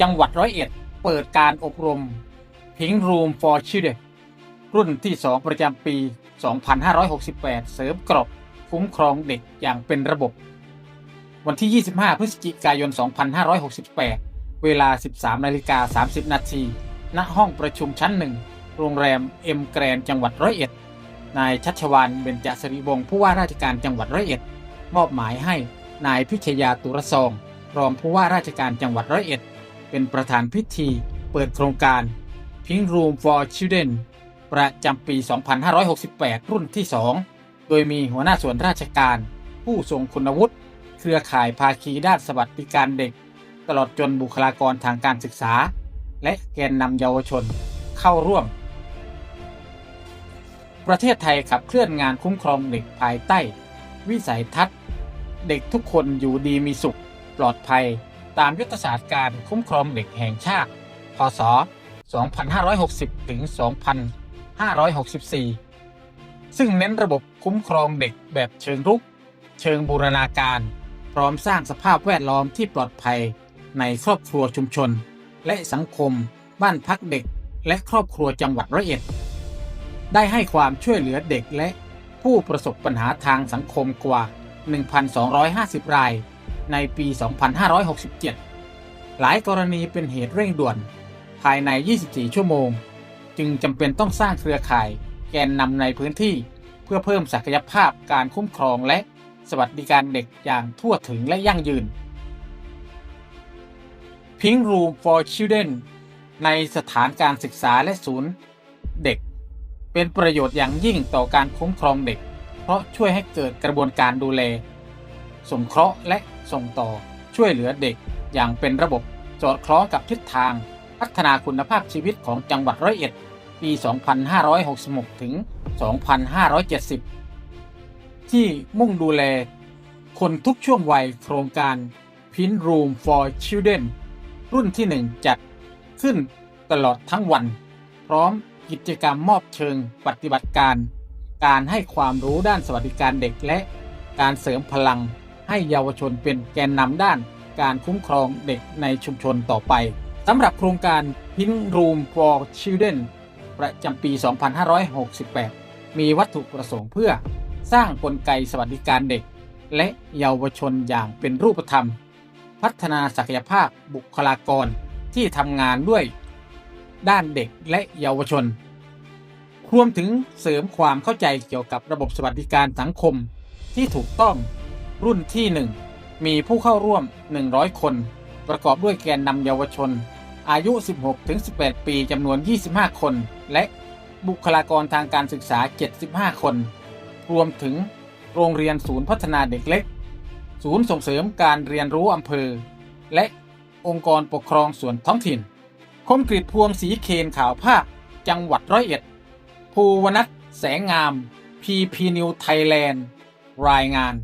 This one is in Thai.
จังหวัดร้อยเอ็ด เปิดการอบรม Pink Room for Children รุ่นที่ 2 ประจำปี 2568 เสริมกรอบคุ้มครองเด็กอย่างเป็นระบบ วันที่ 25 พฤศจิกายน 2568 เวลา 13นาฬิกา30 นาที ณ ห้องประชุมชั้นหนึ่ง โรงแรมเอ็มแกรนจังหวัดร้อยเอ็ด นายชัชวานเบญจสริวงศ์ผู้ว่าราชการจังหวัดร้อยเอ็ด มอบหมายให้นายพิชยาตุรซอง รองผู้ว่าราชการจังหวัดร้อยเอ็ด เป็นประธานพิธีเปิดโครงการ Pink Room for Children ประจำปี 2568 รุ่นที่ 2 โดยมีหัวหน้าส่วนราชการ ผู้ทรงคุณวุฒิ เครือข่ายภาคีด้านสวัสดิการเด็ก ตลอดจนบุคลากรทางการศึกษา และแกนนำเยาวชนเข้าร่วม ประเทศไทยขับเคลื่อนงานคุ้มครองเด็กภายใต้ วิสัยทัศน์ เด็กทุกคนอยู่ดีมีสุข ปลอดภัย ตามยุทธศาสตร์การคุ้มครองเด็กแห่งชาติ พศ 2560 ถึง 2564 ซึ่งเน้นระบบคุ้มครองเด็กแบบเชิงรุก เชิงบูรณาการ พร้อมสร้างสภาพแวดล้อมที่ปลอดภัยในครอบครัวชุมชน และสังคม บ้านพักเด็ก และครอบครัวจังหวัดร้อยเอ็ด ได้ให้ความช่วยเหลือเด็กและผู้ประสบปัญหาทางสังคมกว่า 1,250 ราย ในปี 2567 หลายกรณีเป็นเหตุเร่งด่วน ภายใน 24 ชั่วโมง จึงจำเป็นต้องสร้างเครือข่ายแกนนำในพื้นที่ เพื่อเพิ่มศักยภาพการคุ้มครองและสวัสดิการเด็กอย่างทั่วถึงและยั่งยืน Pink Room for Children ในสถานการศึกษาและศูนย์เด็ก เป็นประโยชน์อย่างยิ่งต่อการคุ้มครองเด็ก เพราะช่วยให้เกิดกระบวนการดูแล สงเคราะห์และส่งต่อช่วยเหลือเด็กอย่างเป็นระบบสอดคล้องกับทิศทางพัฒนาคุณภาพชีวิตของจังหวัดร้อยเอ็ด ปี 2566 ถึง 2570 ที่มุ่งดูแล คนทุกช่วงวัยโครงการ Pin Room for Children รุ่นที่ 1 จัดขึ้นตลอดทั้งวัน พร้อมกิจกรรมมอบเชิงปฏิบัติการ การให้ความรู้ด้านสวัสดิการเด็กและการเสริมพลัง ให้เยาวชนเป็นแกนนำด้านการคุ้มครองเด็กในชุมชนต่อไปสำหรับโครงการ Pin Room for Children ประจำปี 2568 มีวัตถุประสงค์เพื่อสร้างกลไกสวัสดิการเด็ก และเยาวชนอย่างเป็นรูปธรรม พัฒนาศักยภาพบุคลากรที่ทำงานด้วย ด้านเด็กและเยาวชน รวมถึงเสริมความเข้าใจเกี่ยวกับระบบสวัสดิการสังคมที่ถูกต้อง รุ่นที่ 1 มีผู้เข้าร่วม 100 คน ประกอบด้วยแกนนำเยาวชน อายุ 16-18 ปีจำนวน 25 คน และบุคลากรทางการศึกษา 75 คน รวมถึงโรงเรียนศูนย์พัฒนาเด็กเล็ก ศูนย์ส่งเสริมการเรียนรู้อำเภอ และองค์กรปกครองส่วนท้องถิ่น คมกริตพวงสีเคนข่าวภาคจังหวัดร้อยเอ็ด ภูวนัทแสงงาม พีพีนิวไทยแลนด์ รายงาน